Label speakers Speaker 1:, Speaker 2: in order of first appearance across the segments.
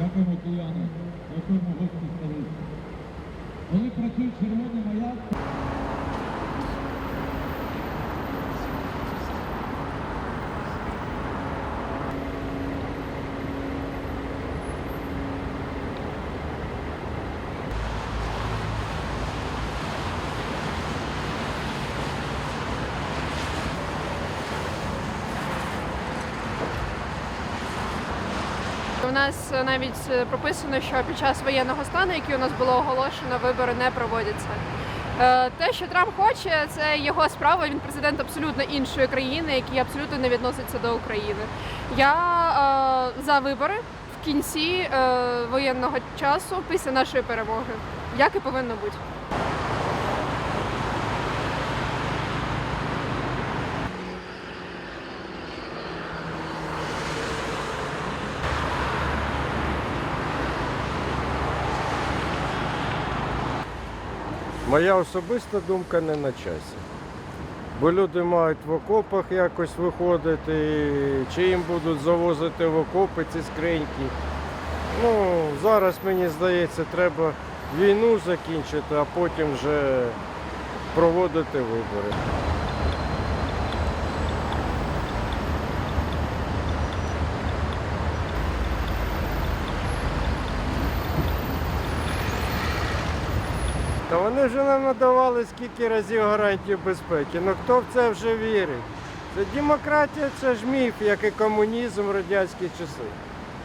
Speaker 1: Дякуємо, кияни. Дякуємо гості столиці. Коли працює червоний маяк,
Speaker 2: У нас е, навіть е, прописано, що під час воєнного стану, який у нас було оголошено, вибори не проводяться. Е, Те, що Трамп хоче, це його справа. Він президент абсолютно іншої країни, який абсолютно не відноситься до України. Я е, за вибори в кінці е, воєнного часу після нашої перемоги, як і повинно бути.
Speaker 3: Моя особиста думка не на часі. Бо люди мають в окопах якось виходити, чи їм будуть завозити в окопи ці скриньки. Ну, зараз, мені здається, треба війну закінчити, а потім вже проводити вибори. Та вони вже нам надавали скільки разів гарантію безпеки. Ну хто в це вже вірить? Це демократія це ж міф, як і комунізм в радянські часи.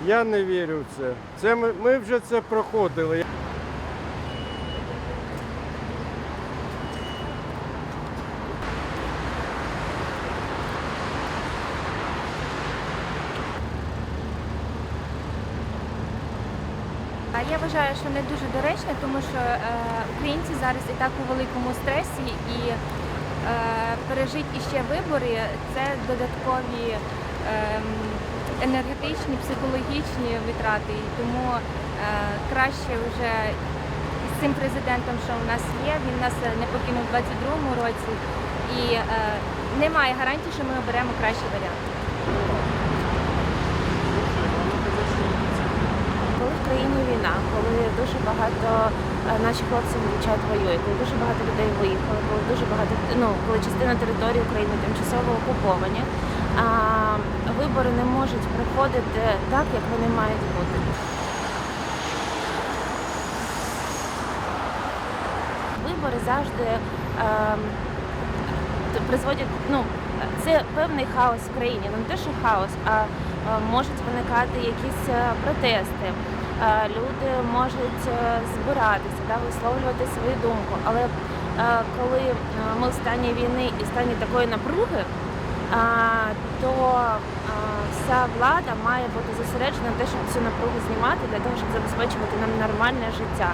Speaker 3: Я не вірю в це. це ми, ми вже це проходили.
Speaker 4: А я вважаю, що не дуже доречно, тому що е, українці зараз і так у великому стресі, і е, пережити іще вибори це додаткові е, енергетичні, психологічні витрати. І тому е, краще вже з цим президентом, що у нас є, він нас не покинув у 22-му році, і немає гарантії, що ми оберемо кращий варіант.
Speaker 5: Коли в країні війна, коли дуже багато е, наших хлопців дівчат воює, коли дуже багато людей виїхало, коли дуже багато ну коли частина території України тимчасово окуповані, а вибори не можуть проходити так, як вони мають бути. Вибори завжди т- призводять, ну це певний хаос в країні. Ну не те, що хаос, а е, можуть виникати якісь е, протести. Е, Люди можуть е, збиратися, да, висловлювати свою думку. Але е, коли ми в стані війни і в стані такої напруги, то вся влада має бути зосереджена на те, щоб цю напругу знімати для того, щоб забезпечувати нам нормальне життя.